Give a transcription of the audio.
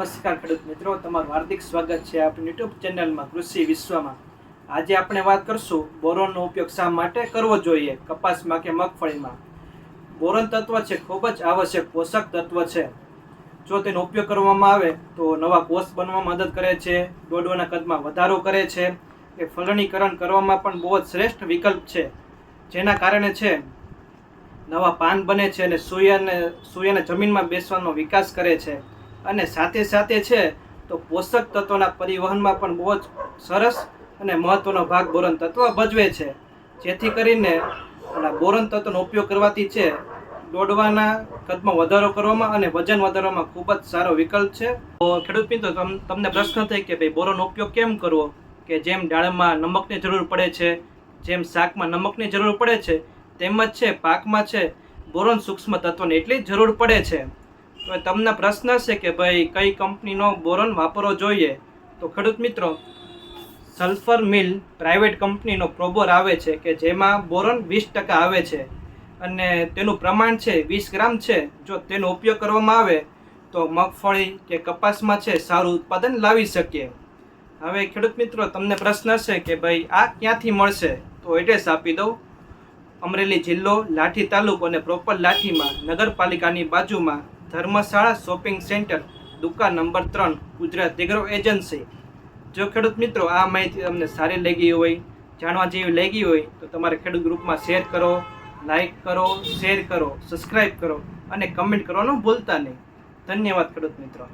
નમસ્કાર ખેડૂત મિત્રો, તમારું હાર્દિક સ્વાગત છે આપણી યુટ્યુબ ચેનલમાં, કૃષિ વિશ્વમાં. આજે આપણે વાત કરશું બોરોનનો ઉપયોગ શા માટે કરવો જોઈએ, કપાસમાં કે મગફળીમાં? બોરોન તત્વ છે, ખૂબ જ આવશ્યક પોષક તત્વ છે. જો તેનો ઉપયોગ કરવામાં આવે, તો નવા કોષ બનવામાં મદદ કરે છે, દોડવાના કદમાં વધારો કરે છે, એ ફલણીકરણ કરવામાં પણ બહુ જ શ્રેષ્ઠ વિકલ્પ છે. જેના કારણે છે, નવા પાન બને છે અને સૂર્યને સૂર્યને જમીનમાં બેસવાનો વિકાસ કરે છે. અને સાથે સાથે છે તો પોષક તત્વોના પરિવહનમાં પણ બહુ જ સરસ અને મહત્વનો ભાગ બોરન તત્વ ભજવે છે. જેથી કરીને બોરન તત્વનો ઉપયોગ કરવાથી છે દોડવાના કદમાં વધારો કરવામાં અને વજન વધારવામાં ખૂબ જ સારો વિકલ્પ છે. તો ખેડૂત મિત્રો, તમ- તમને પ્રશ્ન થાય કે ભાઈ બોરોનો ઉપયોગ કેમ કરવો? કે જેમ દાળમાં નમકની જરૂર પડે છે, જેમ શાકમાં નમકની જરૂર પડે છે તેમજ છે પાકમાં છે. બોરોન સૂક્ષ્મ તત્વોની એટલી જરૂર પડે છે. તો તમને પ્રશ્ન છે કે ભાઈ કઈ કંપનીનો બોરોન વાપરવો જોઈએ? તો ખેડૂત મિત્રો સલ્ફર મિલ પ્રાઇવેટ કંપનીનો પ્રોબોર આવે છે કે જેમાં બોરોન વીસ ટકા આવે છે અને તેનું પ્રમાણ છે વીસ ગ્રામ છે. જો તેનો ઉપયોગ કરવામાં આવે, તો મગફળી કે કપાસમાં છે સારું ઉત્પાદન લાવી શકીએ. હવે ખેડૂત મિત્રો, તમને પ્રશ્ન છે કે ભાઈ આ ક્યાંથી મળશે? તો એડ્રેસ આપી દઉં. અમરેલી જિલ્લો, લાઠી તાલુકો અને પ્રોપર લાઠીમાં, નગરપાલિકાની બાજુમાં ધર્મશાળા શોપિંગ સેન્ટર, દુકાન નંબર ત્રણ, ગુજરાત એગ્રો એજન્સી. જો ખેડૂત મિત્રો આ માહિતી તમને સારી લાગી હોય, જાણવા જેવી લાગી હોય, તો તમારે ખેડૂત ગ્રુપમાં શેર કરો, લાઈક કરો, શેર કરો સબસ્ક્રાઈબ કરો અને કમેન્ટ કરવાનું ભૂલતા નહીં. ધન્યવાદ ખેડૂત મિત્રો.